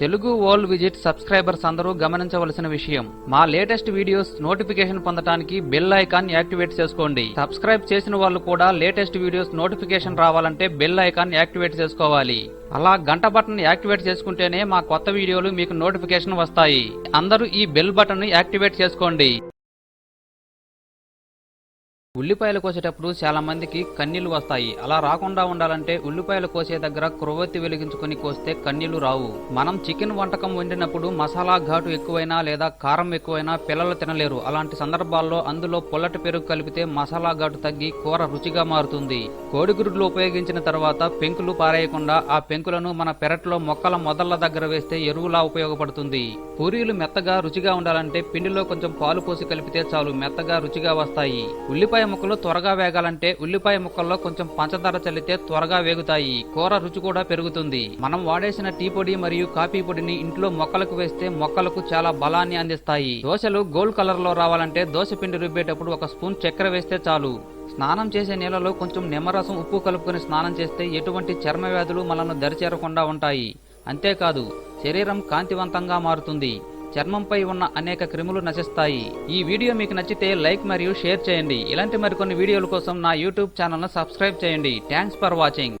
Telugu world visit subscribers అందరూ గమనించవలసిన విషయం. మా లేటెస్ట్ వీడియోస్ నోటిఫికేషన్ పొందడానికి బెల్ ఐకాన్ యాక్టివేట్ చేసుకోండి. సబ్స్క్రైబ్ చేసిన వాళ్ళు కూడా లేటెస్ట్ వీడియోస్ నోటిఫికేషన్ రావాలంటే బెల్ ఐకాన్ యాక్టివేట్ చేసుకోవాలి. అలా గంట బటన్ యాక్టివేట్ చేసుకుంటేనే మా కొత్త వీడియోలు మీకు నోటిఫికేషన్ వస్తాయి. అందరూ ఈ బెల్ బటన్ యాక్టివేట్ చేసుకోండి. ఉల్లిపాయలు కోసేటప్పుడు చాలా మందికి కన్నీళ్ళు వస్తాయి. అలా రాకుండా ఉండాలంటే ఉల్లిపాయలు కోసే దగ్గర క్రొవ్వొత్తి వెలిగించుకొని కోస్తే కన్నీళ్ళు రావు. మనం చికెన్ వంటకం వండినప్పుడు మసాలా ఘాటు ఎక్కువైనా లేదా కారం ఎక్కువైనా పిల్లలు తినలేరు. అలాంటి సందర్భాల్లో అందులో పొల్లటి పెరుగు కలిపితే మసాలా ఘాటు తగ్గి కూర రుచిగా మారుతుంది. కోడిగుడ్లు ఉపయోగించిన తర్వాత పెంకులు పారేయకుండా ఆ పెంకులను మన పెరట్లో మొక్కల మొదళ్ళ దగ్గర వేస్తే ఎరువులా ఉపయోగపడుతుంది. పూరీలు మెత్తగా రుచిగా ఉండాలంటే పిండిలో కొంచెం పాలు పోసి కలిపితే చాలు మెత్తగా రుచిగా వస్తాయి. ఉల్లిపాయ ముక్కలు త్వరగా వేగాలంటే ఉల్లిపాయ ముక్కల్లో కొంచెం పంచదార చల్లితే త్వరగా వేగుతాయి. కూర రుచి కూడా పెరుగుతుంది. మనం వాడేసిన టీ పొడి మరియు కాఫీ పొడిని ఇంట్లో మొక్కలకు వేస్తే మొక్కలకు చాలా బలాన్ని అందిస్తాయి. దోశలు గోల్డ్ కలర్లో రావాలంటే దోశ పిండి రుబ్బేటప్పుడు ఒక స్పూన్ చక్కెర వేస్తే చాలు. స్నానం చేసే నీళ్ళలో కొంచెం నిమ్మరసం ఉప్పు కలుపుకొని స్నానం చేస్తే ఎటువంటి చర్మ వ్యాధులు మనల్ని దరిచేరకుండా ఉంటాయి. అంతేకాదు శరీరం కాంతివంతంగా మారుతుంది. చర్మంపై ఉన్న అనేక క్రిములు నశిస్తాయి. ఈ వీడియో మీకు నచ్చితే లైక్ మరియు షేర్ చేయండి. ఇలాంటి మరికొన్ని వీడియోల కోసం నా యూట్యూబ్ ఛానల్ను సబ్స్క్రైబ్ చేయండి. Thanks for watching.